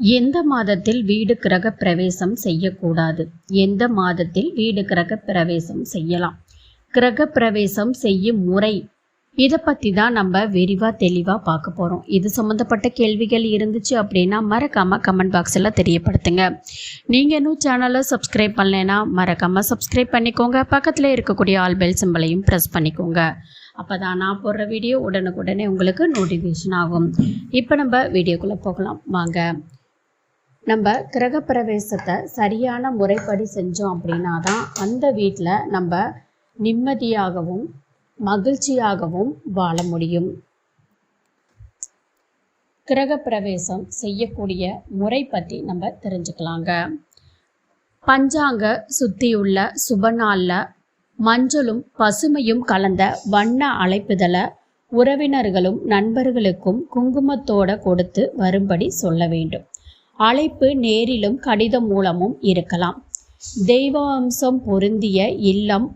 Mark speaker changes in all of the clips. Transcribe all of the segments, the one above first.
Speaker 1: எந்த மாதத்தில் வீடு கிரக பிரவேசம் செய்யக்கூடாது? எந்த மாதத்தில் வீடு கிரக பிரவேசம் செய்யலாம்? கிரக பிரவேசம் செய்யும் முறை. இதை பற்றி தான் நம்ம விரிவாக தெளிவாக பார்க்க போகிறோம் இது சம்மந்தப்பட்ட கேள்விகள் இருந்துச்சு அப்படின்னா மறக்காமல் கமெண்ட் பாக்ஸில் தெரியப்படுத்துங்க. நீங்கள் இன்னும் சேனலை சப்ஸ்கிரைப் பண்ணலைன்னா மறக்காமல் சப்ஸ்கிரைப் பண்ணிக்கோங்க. பக்கத்தில் இருக்கக்கூடிய ஆல் பெல் சிம்பளையும் ப்ரெஸ் பண்ணிக்கோங்க. அப்போ தான் நான் போடுற வீடியோ உடனுக்குடனே உங்களுக்கு நோட்டிஃபிகேஷன் ஆகும். இப்போ நம்ம வீடியோக்குள்ளே போகலாம். வாங்க. நம்ம கிரகப்பிரவேசத்தை சரியான முறைப்படி செஞ்சோம் அப்படின்னா தான் அந்த வீட்டில் நம்ம நிம்மதியாகவும் மகிழ்ச்சியாகவும் வாழ முடியும். கிரகப்பிரவேசம் செய்யக்கூடிய முறை பற்றி நம்ம தெரிஞ்சுக்கலாங்க. பஞ்சாங்க சுத்தியுள்ள சுப நாளில் மஞ்சளும் பசுமையும் கலந்த வண்ண அழைப்புதலை உறவினர்களும் நண்பர்களுக்கும் குங்குமத்தோட கொடுத்து வரும்படி சொல்ல வேண்டும். அழைப்பு நேரிலும் கடிதம் மூலமும் இருக்கலாம். தெய்வாம்சம் பொருந்திய இல்லம்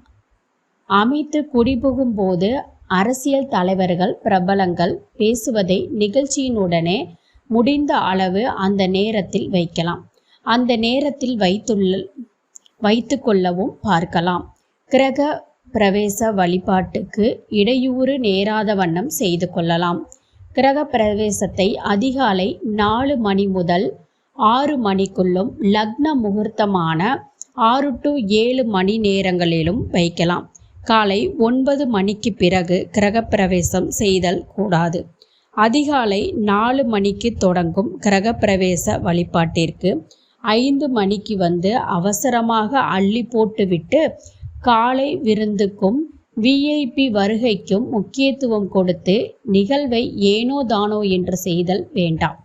Speaker 1: அமைத்து குடிபுகும் போது அரசியல் தலைவர்கள் பிரபலங்கள் பேசுவதை நிகழ்ச்சியினுடனே முடிந்த அளவு அந்த நேரத்தில் வைக்கலாம். அந்த நேரத்தில் வைத்துள்ள வைத்து கொள்ளவும் பார்க்கலாம். கிரக பிரவேச வழிபாட்டுக்கு இடையூறு நேராத வண்ணம் செய்து கொள்ளலாம். கிரக பிரவேசத்தை அதிகாலை நாலு மணி முதல் ஆறு மணிக்குள்ளும் லக்ன முகூர்த்தமான ஆறு டு ஏழு மணி நேரங்களிலும் வைக்கலாம். காலை ஒன்பது மணிக்கு பிறகு கிரகப்பிரவேசம் செய்தல் கூடாது. அதிகாலை நாலு மணிக்கு தொடங்கும் கிரகப்பிரவேச வழிபாட்டிற்கு ஐந்து மணிக்கு வந்து அவசரமாக அள்ளி போட்டுவிட்டு காலை விருந்துக்கும் விஐபி வருகைக்கும் முக்கியத்துவம் கொடுத்து நிகழ்வை ஏனோ தானோ என்று செய்தல் வேண்டாம்.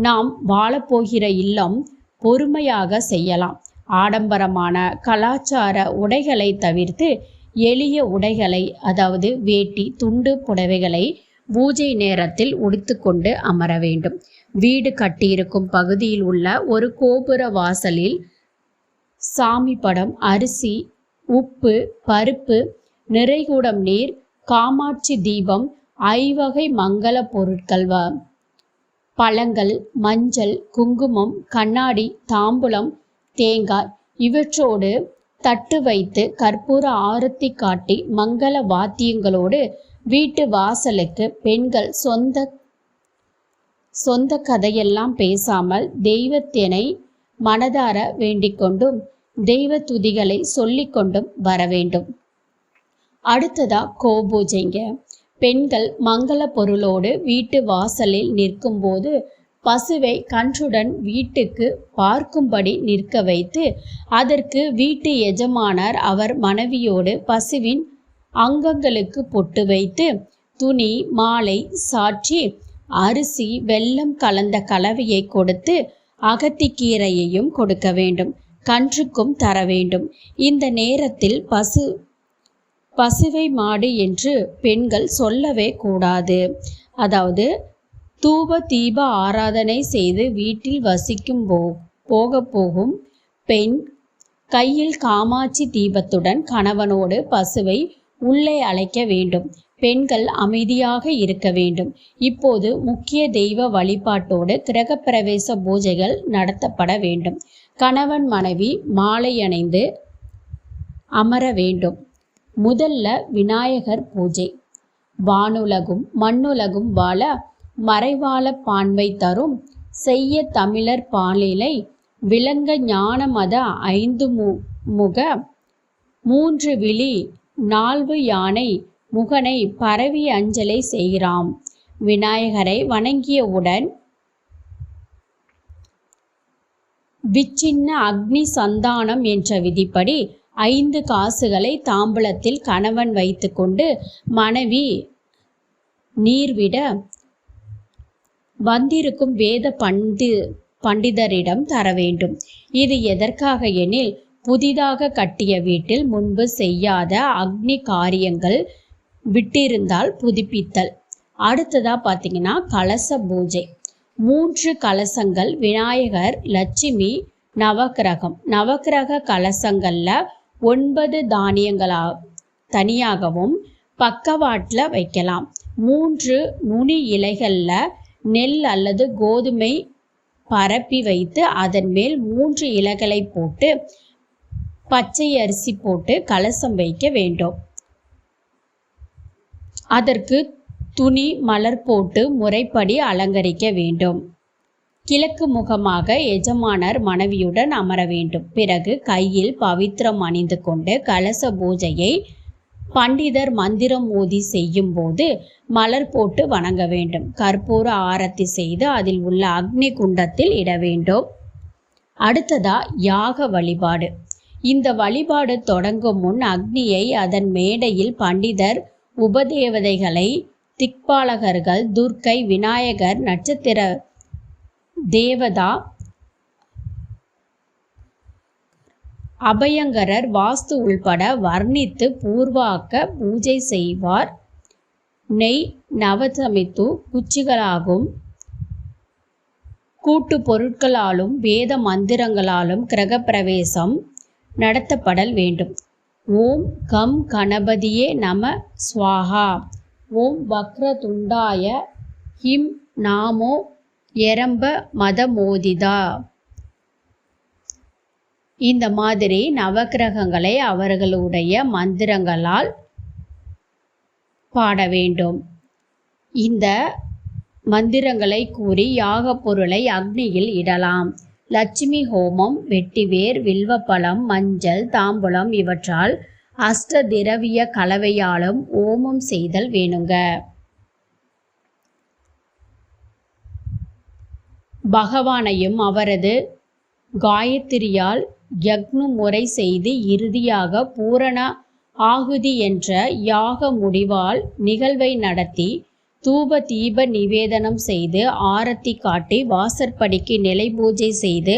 Speaker 1: நாம் வாழப்போகிற இல்லம் பொறுமையாக செய்யலாம். ஆடம்பரமான கலாச்சார உடைகளை தவிர்த்து எளிய உடைகளை அதாவது வேட்டி துண்டு புடவைகளை பூஜை நேரத்தில் உடுத்துக்கொண்டு அமர வேண்டும். வீடு கட்டியிருக்கும் பகுதியில் உள்ள ஒரு கோபுர வாசலில் சாமி படம் அரிசி உப்பு பருப்பு நிறைகூடம் நீர் காமாட்சி தீபம் ஐவகை மங்கள பொருட்கள் பழங்கள் மஞ்சள் குங்குமம் கண்ணாடி தாம்பூலம் தேங்காய் இவற்றோடு தட்டு வைத்து கற்பூர ஆரத்தி காட்டி மங்கள வாத்தியங்களோடு வீட்டு வாசலுக்கு பெண்கள் சொந்த சொந்த கதையெல்லாம் பேசாமல் தெய்வத்தினை மனதார வேண்டிக்கொண்டும் தெய்வ துதிகளை சொல்லிக்கொண்டும் வர வேண்டும் அடுத்ததா கோபூஜைங்க. பெண்கள் மங்கள பொருளோடு வீட்டு வாசலில் நிற்கும்போது பசுவை கன்றுடன் வீட்டுக்கு பார்க்கும்படி நிற்க வைத்து அதற்கு வீட்டு எஜமானர் அவர் மனைவியோடு பசுவின் அங்கங்களுக்கு பொட்டு வைத்து துணி மாலை சாற்றி அரிசி வெல்லம் கலந்த கலவையை கொடுத்து அகத்திக்கீரையையும் கொடுக்க வேண்டும் கன்றுக்கும் தர வேண்டும். இந்த நேரத்தில் பசு பசுவை மாடு என்று பெண்கள் சொல்லவே கூடாது. அதாவது தூப தீப ஆராதனை செய்து வீட்டில் வசிக்கும் போ போக போகும் பெண் கையில் காமாட்சி தீபத்துடன் கணவனோடு பசுவை உள்ளே அழைக்க வேண்டும். பெண்கள் அமைதியாக இருக்க வேண்டும். இப்போது முக்கிய தெய்வ வழிபாட்டோடு கிரகப்பிரவேச பூஜைகள் நடத்தப்பட வேண்டும். கணவன் மனைவி மாலை அணைந்து அமர வேண்டும். முதல்ல விநாயகர் பூஜை. வானுலகும் மண்ணுலகும் வாழ மறைவாழ பான்மை தரும் செய்ய தமிழர் பாலிலை விளங்க ஞான மத ஐந்து மு முக மூன்று விழி நால்வு யானை முகனை பரவி அஞ்சலை செய்கிறாம். விநாயகரை வணங்கியவுடன் விச்சின்ன அக்னி சந்தானம் என்ற விதிப்படி ஐந்து காசுகளை தாம்பலத்தில் கணவன் வைத்துக்கொண்டு மனைவி நீர்விட வந்திருக்கும் வேத பண்டி பண்டிதரிடம் தர வேண்டும். இது எதற்காக எனில் புதிதாக கட்டிய வீட்டில் முன்பு செய்யாத அக்னி காரியங்கள் விட்டிருந்தால் புதுப்பித்தல். அடுத்ததா பார்த்தீங்கன்னா கலச பூஜை. மூன்று கலசங்கள் விநாயகர் லட்சுமி நவக்கிரகம். நவக்கிரக கலசங்களில் ஒன்பது தானியங்களா தனியாகவும் பக்கவாட்டில் வைக்கலாம். மூன்று நுனி இலைகளில் நெல் அல்லது கோதுமை பரப்பி வைத்து அதன் மேல் மூன்று இலைகளை போட்டு பச்சை அரிசி போட்டு கலசம் வைக்க வேண்டும். அதற்கு துணி மலர் போட்டு முறைப்படி அலங்கரிக்க வேண்டும். கிழக்கு முகமாக எஜமானர் மனைவியுடன் அமர வேண்டும். பிறகு கையில் பவித்திரம் அணிந்து கொண்டு கலச பூஜையை பண்டிதர் மந்திரம் ஊதி செய்யும் போது மலர் போட்டு வணங்க வேண்டும். கற்பூர ஆரத்தி செய்து அதில் உள்ள அக்னி குண்டத்தில் இட வேண்டும். அடுத்ததா யாக வழிபாடு. இந்த வழிபாடு தொடங்கும் முன் அக்னியை அதன் மேடையில் பண்டிதர் உபதேவதைகளை திக்பாலகர்கள் துர்க்கை விநாயகர் நட்சத்திர தேவதா அபயங்கரர் வாஸ்து உள்பட வர்ணித்து பூர்வாக்க பூஜை செய்வார். நெய் நவசமித்து குச்சிகளாகும். கூட்டு பொருட்களாலும் வேத மந்திரங்களாலும் கிரகப்பிரவேசம் நடத்தப்படல் வேண்டும். ஓம் கம் கணபதியே நம ஸ்வாஹா ஓம் வக்ரதுண்டாய ஹிம் நாமோ எரம்ப மதமோதிதா. இந்த மாதிரி நவக்கிரகங்களை அவர்களுடைய மந்திரங்களால் பாட வேண்டும். இந்த மந்திரங்களை கூறி யாக பொருளை அக்னியில் இடலாம். லட்சுமி ஹோமம் வெட்டிவேர் வில்வப்பழம் மஞ்சள் தாம்பூலம் இவற்றால் அஷ்ட திரவிய கலவையாலும் ஓமம் செய்தல் வேணுங்க. பகவானையும் அவரது காயத்திரியால் யக்னு முறை செய்து இறுதியாக பூரண ஆகுதி என்ற யாக முடிவால் நிகழ்வை நடத்தி தூப தீப நிவேதனம் செய்து ஆரத்தி காட்டி வாசற்படிக்கு நிலை பூஜை செய்து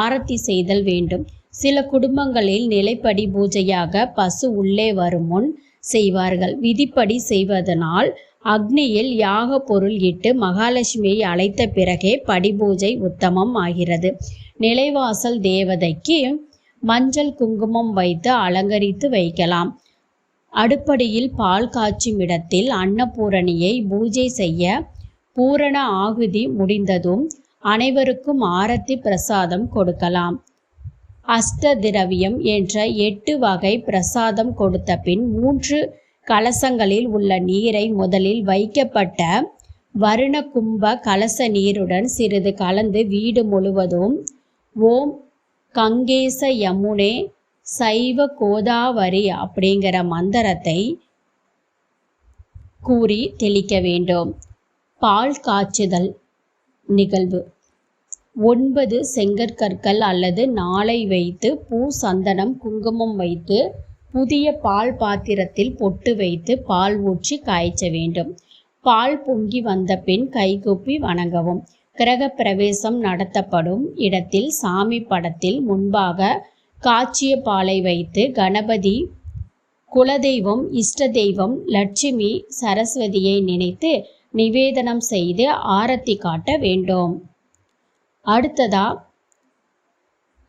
Speaker 1: ஆரத்தி செய்தல் வேண்டும். சில குடும்பங்களில் நிலைப்படி பூஜையாக பசு உள்ளே வரும் முன் செய்வார்கள். விதிப்படி செய்வதனால் அக்னியில் யாக பொருள் இட்டு மகாலட்சுமியை அழைத்த பிறகே படிபூஜை உத்தமம் ஆகிறது. நிலைவாசல் தேவதைக்கு மஞ்சள் குங்குமம் வைத்து அலங்கரித்து வைக்கலாம். அடுப்படியில் பால் காய்ச்சும் இடத்தில் அன்னபூரணியை பூஜை செய்ய பூரண ஆகுதி முடிந்ததும் அனைவருக்கும் ஆரத்தி பிரசாதம் கொடுக்கலாம். அஷ்ட திரவியம் என்ற எட்டு வகை பிரசாதம் கொடுத்த பின் மூன்று கலசங்களில் உள்ள நீரை முதலில் வைக்கப்பட்ட வருண கும்ப கலச நீருடன் சிறிது கலந்து வீடு முழுவதும் ஓம் கங்கேச யமுனே சைவ கோதாவரி அப்படிங்கிற மந்திரத்தை கூறி தெளிக்க வேண்டும். பால் காய்ச்சுதல் நிகழ்வு. ஒன்பது செங்கற்கற்கள் அல்லது நாளை வைத்து பூ சந்தனம் குங்குமம் வைத்து புதிய பால் பாத்திரத்தில் பொட்டு வைத்து பால் ஊற்றி காய்ச்ச வேண்டும். பால் பொங்கி வந்த பின் கைகூப்பி வணங்கவும். கிரக பிரவேசம் நடத்தப்படும் இடத்தில் சாமி படத்தில் முன்பாக காய்ச்சிய பாலை வைத்து கணபதி குலதெய்வம் இஷ்ட தெய்வம் லட்சுமி சரஸ்வதியை நினைத்து நிவேதனம் செய்து ஆரத்தி காட்ட வேண்டும். அடுத்ததா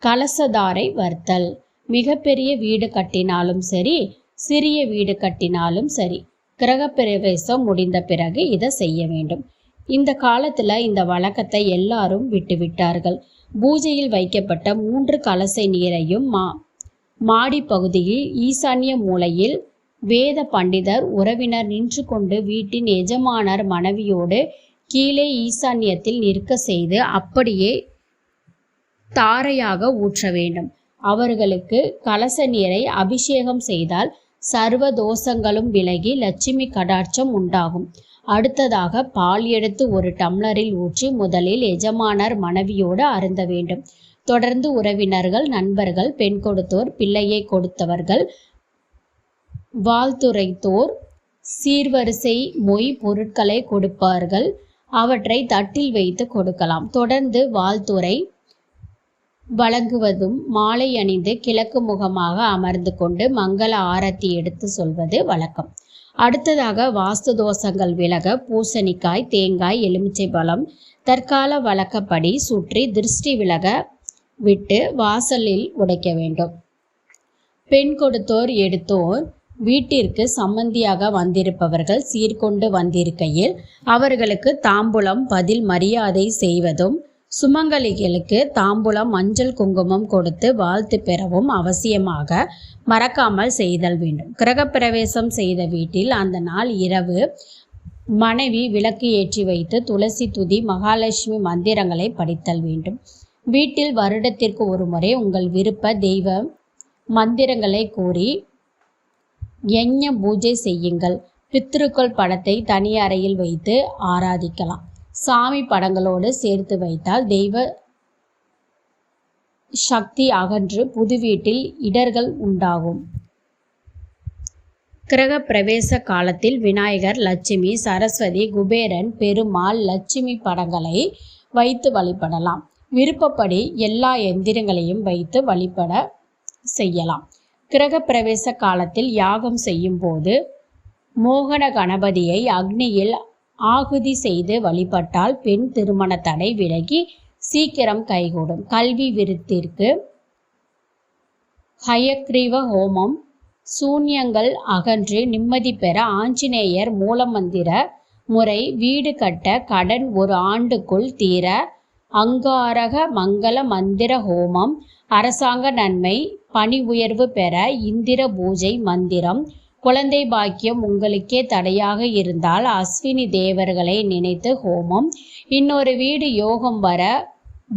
Speaker 1: கலசதாரை வர்த்தல் மிகப்பெரிய வீடு கட்டினாலும் சரி சிறிய வீடு கட்டினாலும் சரி கிரகப்பிரவேசம் முடிந்த பிறகு இதை செய்ய வேண்டும். இந்த காலத்துல இந்த வழக்கத்தை எல்லாரும் விட்டுவிட்டார்கள். பூஜையில் வைக்கப்பட்ட மூன்று கலசை நீரையும் மா மாடி பகுதியில் ஈசான்ய மூலையில் வேத பண்டிதர் உறவினர் நின்று கொண்டு வீட்டின் எஜமானர் மனைவியோடு கீழே ஈசான்யத்தில் நிற்க செய்து அப்படியே தாரையாக ஊற்ற வேண்டும். அவர்களுக்கு கலச நீரை அபிஷேகம் செய்தால் சர்வ தோஷங்களும் விலகி லட்சுமி கடாட்சம் உண்டாகும். அடுத்ததாக பால் எடுத்து ஒரு டம்ளரில் ஊற்றி முதலில் எஜமானர் மனைவியோடு அருந்த வேண்டும். தொடர்ந்து உறவினர்கள் நண்பர்கள் பெண் கொடுத்தோர் பிள்ளையை கொடுத்தவர்கள் வாழ்த்துரைத்தோர் சீர்வரிசை மொய் பொருட்களை கொடுப்பார்கள். அவற்றை தட்டில் வைத்து கொடுக்கலாம். தொடர்ந்து வாழ்த்துரை. வழங்குவதும் மாலை அணிந்து கிழக்கு முகமாக அமர்ந்து கொண்டு மங்கள ஆரத்தி எடுத்து சொல்வது வழக்கம். அடுத்ததாக வாஸ்து தோஷங்கள் விலக பூசணிக்காய் தேங்காய் எலுமிச்சை பழம் தற்கால வழக்கப்படி சுற்றி திருஷ்டி விலக விட்டு வாசலில் உடைக்க வேண்டும். பெண் கொடுத்தோர் எடுத்தோர் வீட்டிற்கு சம்மந்தியாக வந்திருப்பவர்கள் சீர்கொண்டு வந்திருக்கையில் அவர்களுக்கு தாம்பூலம் பதில் மரியாதை செய்வதும் சுமங்கலிகளுக்கு தாம்பூலம் மஞ்சள் குங்குமம் கொடுத்து வாழ்த்து பெறவும் அவசியமாக மறக்காமல் செய்தல் வேண்டும். கிரகப்பிரவேசம் செய்த வீட்டில் அந்த நாள் இரவு மனைவி விளக்கு ஏற்றி வைத்து துளசி துதி மகாலட்சுமி மந்திரங்களை படித்தல் வேண்டும். வீட்டில் வருடத்திற்கு ஒரு முறை உங்கள் விருப்ப தெய்வ மந்திரங்களை கூறி யஞ பூஜை செய்யுங்கள். பித்ருக்கள் படத்தை தனி அறையில் வைத்து ஆராதிக்கலாம். சாமி படங்களோடு சேர்த்து வைத்தால் தெய்வ சக்தி அகன்று புது வீட்டில் இடர்கள் உண்டாகும். கிரக பிரவேச காலத்தில் விநாயகர் லட்சுமி சரஸ்வதி குபேரன் பெருமாள் லட்சுமி படங்களை வைத்து வழிபடலாம். விருப்பப்படி எல்லா எந்திரங்களையும் வைத்து வழிபட செய்யலாம். கிரக பிரவேச காலத்தில் யாகம் செய்யும் போது மோகன கணபதியை அக்னியில் ஆகுதி செய்து வழிபட்டால் பெண் திருமண தடை விலகி சீக்கிரம் கைகூடும். கல்வி விருத்திற்கு ஹயக்ரீவ ஹோமம். சூன்யங்கள் அகன்று நிம்மதி பெற ஆஞ்சநேயர் மூலமந்திர முறை வீடு கட்ட கடன் ஒரு ஆண்டுக்குள் தீர அங்காரக மங்கள மந்திர ஹோமம். அரசாங்க நன்மை பணி உயர்வு பெற இந்திர பூஜை மந்திரம். குழந்தை பாக்கியம் உங்களுக்கே தடையாக இருந்தால் அஸ்வினி தேவர்களை நினைத்து ஹோமம். இன்னொரு வீடு யோகம் வர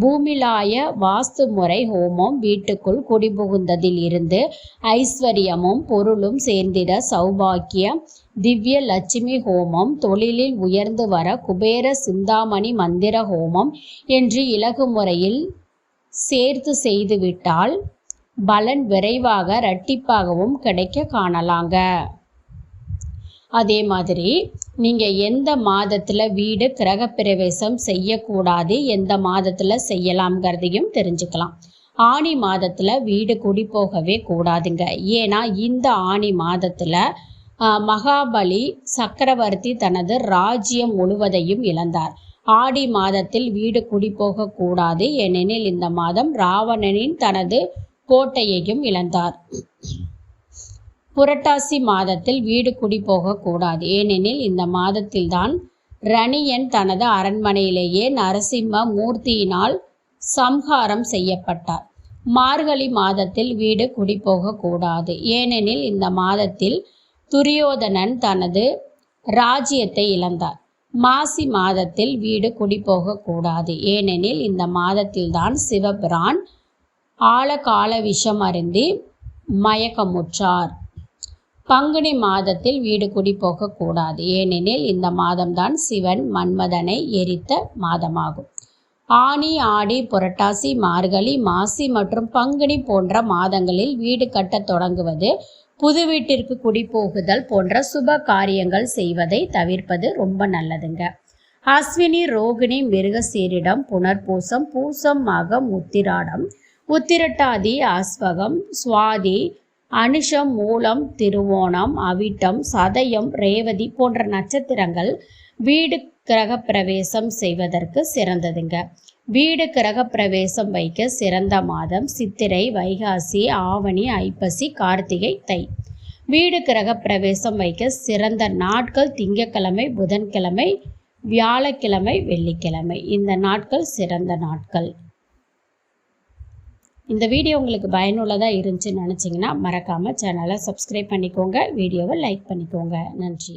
Speaker 1: பூமிலாய வாஸ்து முறை ஹோமம். வீட்டுக்குள் குடிபுகுந்ததில் இருந்து ஐஸ்வர்யமும் பொருளும் சேர்ந்திட சௌபாக்கியம். திவ்ய லட்சுமி ஹோமம். தொழிலில் உயர்ந்து வர குபேர சிந்தாமணி மந்திர ஹோமம். என்று இலகு முறையில் சேர்த்து செய்துவிட்டால் பலன் விரைவாக இரட்டிப்பாகவும் கிடைக்க காணலாங்க. அதே மாதிரி நீங்கள் எந்த மாதத்தில் வீடு கிரகப்பிரவேசம் செய்யக்கூடாது எந்த மாதத்தில் செய்யலாம்ங்கிறதையும் தெரிஞ்சுக்கலாம். ஆணி மாதத்தில் வீடு குடி போகவே கூடாதுங்க. ஏன்னா இந்த ஆணி மாதத்தில் மகாபலி சக்கரவர்த்தி தனது ராஜ்யம் முழுவதையும் இழந்தார். ஆடி மாதத்தில் வீடு குடி போகக்கூடாது ஏனெனில் இந்த மாதம் ராவணனின் தனது கோட்டையையும் இழந்தார். புரட்டாசி மாதத்தில் வீடு குடி போகக்கூடாது. ஏனெனில் இந்த மாதத்தில்தான் ரணியன் தனது அரண்மனையிலேயே நரசிம்ம மூர்த்தியினால் சம்ஹாரம் செய்யப்பட்டார். மார்கழி மாதத்தில் வீடு குடி போகக்கூடாது. ஏனெனில் இந்த மாதத்தில் துரியோதனன் தனது ராஜ்யத்தை இழந்தார். மாசி மாதத்தில் வீடு குடி போகக்கூடாது. ஏனெனில் இந்த மாதத்தில்தான் சிவபிரான் ஆழகால விஷம் அருந்தி மயக்கமுற்றார். பங்குனி மாதத்தில் வீடு குடி போகக்கூடாது. ஏனெனில் இந்த மாதம்தான் சிவன் மன்மதனை எரித்த மாதமாகும். ஆனி ஆடி புரட்டாசி மார்கழி மாசி மற்றும் பங்குனி போன்ற மாதங்களில் வீடு கட்டத் தொடங்குவது புது வீட்டிற்கு குடிபோகுதல் போன்ற சுப காரியங்கள் செய்வதை தவிர்ப்பது ரொம்ப நல்லதுங்க. அஸ்வினி ரோகிணி மிருகசீரிடம் புனர்பூசம் பூசம் மகம் உத்திராடம் உத்திரட்டாதி அஸ்வகம் சுவாதி அனுஷம் மூலம் திருவோணம் அவிட்டம் சதயம் ரேவதி போன்ற நட்சத்திரங்கள் வீடு கிரகப்பிரவேசம் செய்வதற்கு சிறந்ததுங்க. வீடு கிரகப்பிரவேசம் வைக்க சிறந்த மாதம் சித்திரை வைகாசி ஆவணி ஐப்பசி கார்த்திகை தை. வீடு கிரகப்பிரவேசம் வைக்க சிறந்த நாட்கள் திங்கக்கிழமை புதன்கிழமை வியாழக்கிழமை வெள்ளிக்கிழமை. இந்த நாட்கள் சிறந்த நாட்கள். இந்த வீடியோ உங்களுக்கு பயனுள்ளதாக இருந்துச்சுன்னு நினச்சிங்கன்னா மறக்காமல் சேனலை சப்ஸ்கிரைப் பண்ணிக்கோங்க வீடியோவை லைக் பண்ணிக்கோங்க. நன்றி.